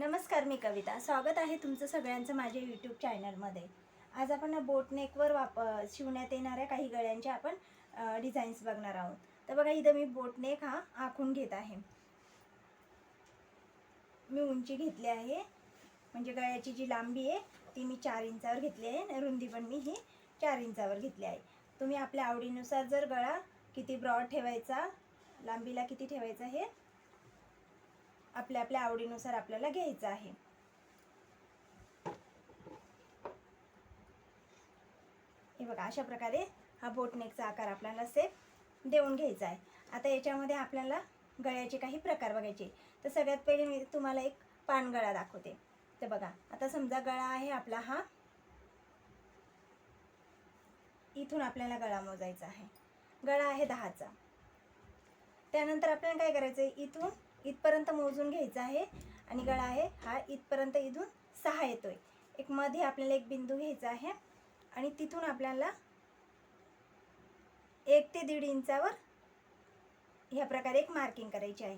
नमस्कार मी कविता. स्वागत आहे तुमचं सगळ्यांचं माझ्या यूट्यूब चॅनलमध्ये आज आपण बोटनेकवर वाप शिवण्यात येणाऱ्या काही गळ्यांच्या आपण डिझाईन्स बघणार आहोत. तर बघा इथं मी बोटनेक हा आखून घेत आहे. मी उंची घेतली आहे. म्हणजे गळ्याची जी लांबी आहे ती मी चार इंचावर घेतली आहे रुंदी पण मी ही चार इंचावर घेतली आहे. तुम्ही आपल्या आवडीनुसार जर गळा किती ब्रॉड ठेवायचा लांबीला किती ठेवायचा हे आपल्या आपल्या आवडीनुसार आपल्याला घ्यायचं आहे. हे बघा अशा प्रकारे हा बोटनेकचा आकार आपल्याला सेप देऊन घ्यायचा आहे. आता याच्यामध्ये आपल्याला गळ्याचे काही प्रकार बघायचे तर सगळ्यात पहिले मी तुम्हाला एक पानगळा दाखवते. तर बघा आता समजा गळा आहे आपला हा. इथून आपल्याला गळा मोजायचा आहे. गळा आहे दहाचा. त्यानंतर आपल्याला काय करायचं आहे इथून इथपर्यंत मोजून घ्यायचा आहे. आणि गळा आहे. हा इथपर्यंत इथून सहा येतोय. एक मध्ये आपल्याला एक बिंदू घ्यायचा आहे. आणि तिथून आपल्याला एक ते दीड इंचावर ह्या प्रकारे एक मार्किंग करायची आहे.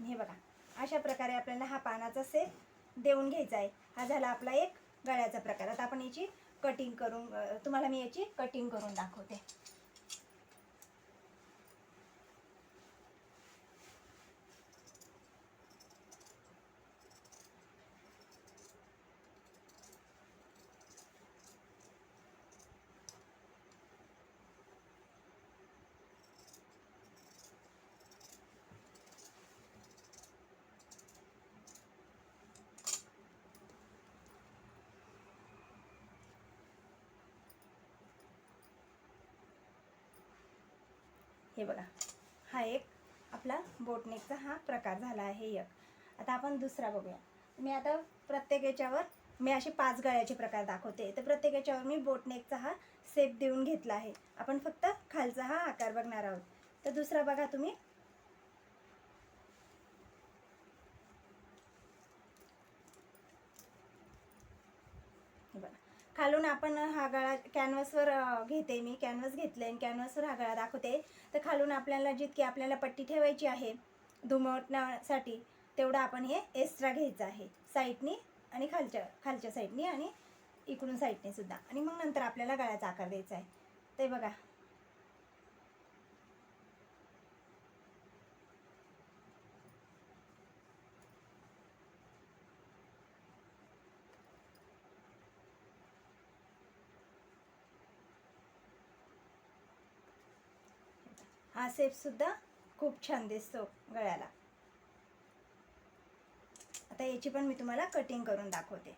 हे बघा अशा प्रकारे आपल्याला हा पानाचा सेट देऊन घ्यायचा आहे. हा झाला आपला एक गळ्याचा प्रकार. आता आपण याची कटिंग करून तुम्हाला मी याची कटिंग करून दाखवते. हे बघा. हा एक आपला बोटनेकचा हा प्रकार झाला आहे एक. आता आपण दुसरा बघूया. मी आता प्रत्येक याच्यावर मी असे पाच गळ्याचे प्रकार दाखवते. तर प्रत्येक याच्यावर मी बोटनेकचा हा सेप देऊन घेतला आहे. आपण फक्त खालचा हा आकार बघणार आहोत. तर दुसरा बघा तुम्ही हे बघा खालून आपण हा गळा कॅनव्हसवर घेते मी. कॅनव्हस घेतले आणि कॅनव्हसवर हा गळा दाखवते. तर खालून आपल्याला जितकी आपल्याला पट्टी ठेवायची आहे दुमटण्यासाठी तेवढं आपण हे एक्स्ट्रा घ्यायचं आहे. साईडनी आणि खालच्या खालच्या साईडनी आणि इकडून साईडने सुद्धा. आणि मग नंतर आपल्याला गळ्याचा आकार द्यायचा आहे. ते बघा. हा सेपसुद्धा खूप छान दिसतो गळ्याला. आता याची पण मी तुम्हाला कटिंग करून दाखवते.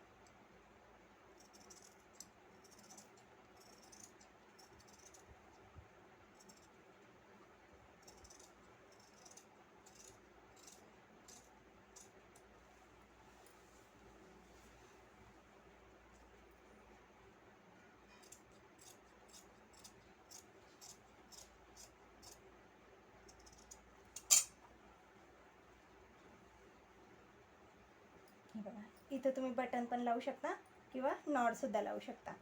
हे बघा. इथं तुम्ही बटन पण लावू शकता किंवा नॉड सुद्धा लावू शकता.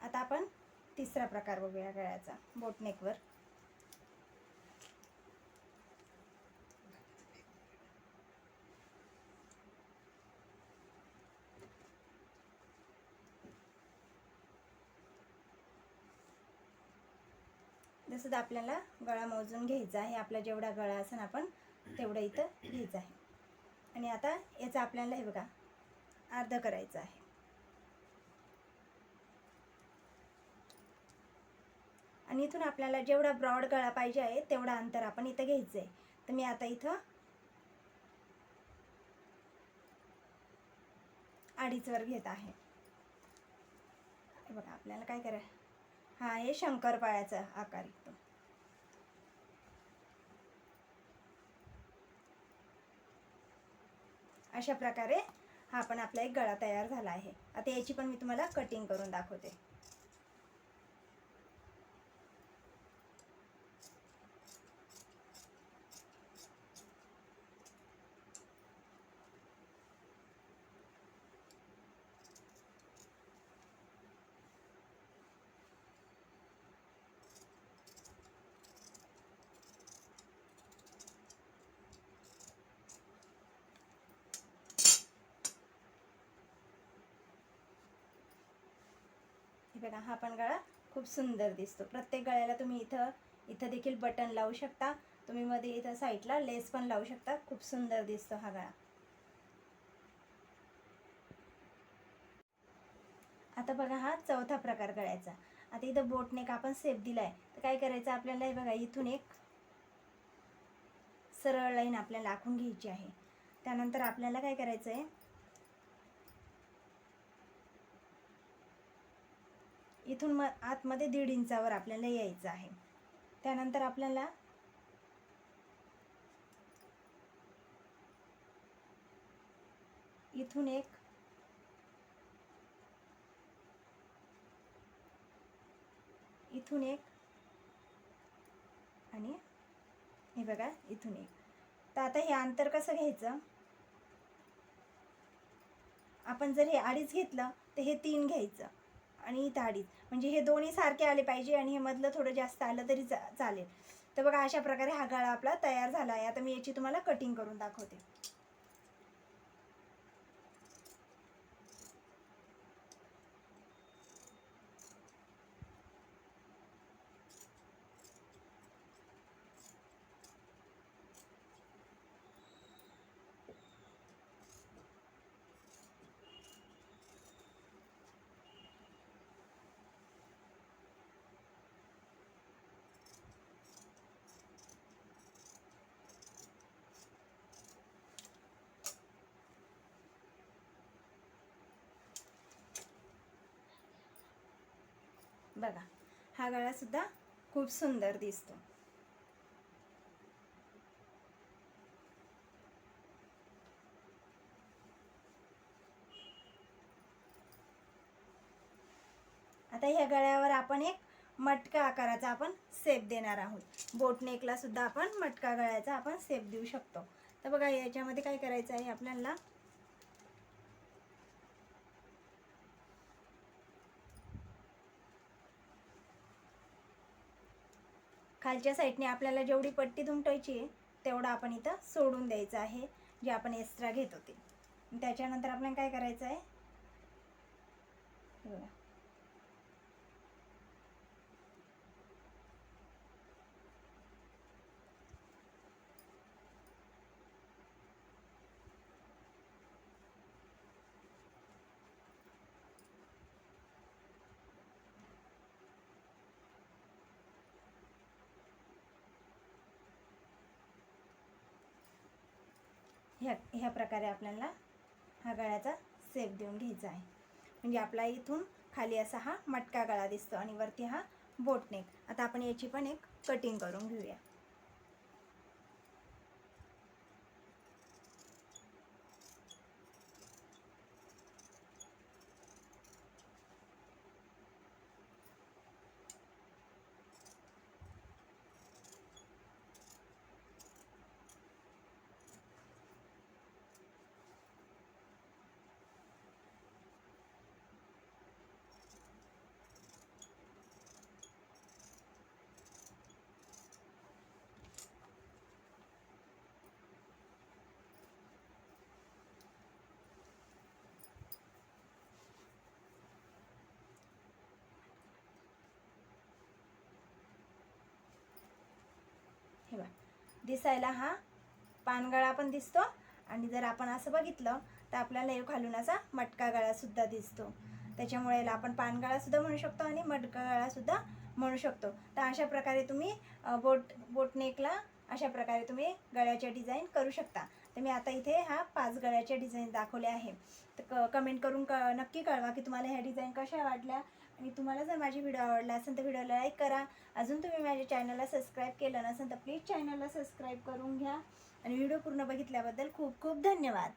आता आपण तिसरा प्रकार बघूया गळ्याचा बोटनेकवर सुद्धा आपल्याला गळा मोजून घ्यायचा आहे. आपला जेवढा गळा असेल आपण तेवढं इथं घ्यायचं आहे. आणि आता याचा आपल्याला हे बघा अर्ध करायचं आहे. आणि इथून आपल्याला जेवढा ब्रॉड गळा पाहिजे आहे तेवढा अंतर आपण इथं घ्यायचं आहे. तर मी आता इथं अडीचवर घेत आहे. बघा आपल्याला काय करा हा आहे शंकरपाळ्याचा आकार येतो अशा प्रकारे हा पण आपला एक गळा तयार झाला आहे. आता याची पण मी तुम्हाला कटिंग करून दाखवते. हे बघा हा पण गळा खूप सुंदर दिसतो. प्रत्येक गळ्याला तुम्ही इथं इथं देखील बटन लावू शकता. तुम्ही मध्ये इथं साईडला लेस पण लावू शकता. खूप सुंदर दिसतो हा गळा. आता बघा हा चौथा प्रकार गळ्याचा. आता इथं बोटनेक आपण सेप दिलाय. तर काय करायचं आपल्याला? हे बघा इथून एक सरळ लाईन आपल्याला आखून घ्यायची आहे. त्यानंतर आपल्याला काय करायचं आहे इथून म आतमध्ये दीड इंचावर आपल्याला यायचं आहे. त्यानंतर आपल्याला इथून एक इथून एक आणि हे बघा इथून एक. तर आता हे अंतर कसं घ्यायचं? आपण जर हे अडीच घेतलं तर हे तीन घ्यायचं. आणि धाडीत. म्हणजे हे दोन्ही सारखे आले पाहिजे आणि हे मधलं थोडं जास्त आलं तरी चा चालेल. तर बघा अशा प्रकारे हा गळा आपला तयार झाला आहे. आता मी याची तुम्हाला कटिंग करून दाखवते. बघा हा गळा सुद्धा खूप सुंदर दिसतो. आता ह्या गळ्यावर आपण एक मटका आकाराचा आपण सेप देणार आहोत. बोट नेकला सुद्धा आपण मटका गळ्याचा आपण सेप देऊ शकतो. तर बघा याच्यामध्ये काय करायचं आहे आपल्याला? खालच्या साईडने आपल्याला जेवढी पट्टी दुमटायची आहे तेवढं आपण इथं सोडून द्यायचं आहे जे आपण एक्स्ट्रा घेत होते. त्याच्यानंतर आपल्याला काय करायचं आहे? ह्या ह्या प्रकारे आपल्याला हा गळ्याचा सेप देऊन घ्यायचा आहे. म्हणजे आपला इथून खाली असा हा मटका गळा दिसतो आणि वरती हा बोटनेक आता आपण याची पण एक कटिंग करून घेऊया. हे बघा. दिसायला हा पानगळा पण दिसतो आणि जर आपण असं बघितलं तर आपल्याला हे खालून असा मटका गळासुद्धा दिसतो. त्याच्यामुळे याला आपण पानगळासुद्धा म्हणू शकतो आणि मटका गळासुद्धा म्हणू शकतो. तर अशा प्रकारे तुम्ही बोट बोटनेकला अशा प्रकारे तुम्ही गळ्याच्या डिझाईन करू शकता. तर मी आता इथे हा पाच गळ्याच्या डिझाईन दाखवले आहे. तर क कमेंट करून क नक्की कळवा की तुम्हाला ह्या डिझाईन कशा वाटल्या. आणि तुम्हाला जर माझी व्हिडिओ आवडला असेल तर व्हिडिओला लाईक करा. अजून तुम्ही माझ्या चॅनलला सबस्क्राईब केलं नसेल तर प्लीज चॅनलला सबस्क्राईब करून घ्या. आणि व्हिडिओ पूर्ण बघितल्याबद्दल खूप खूप धन्यवाद.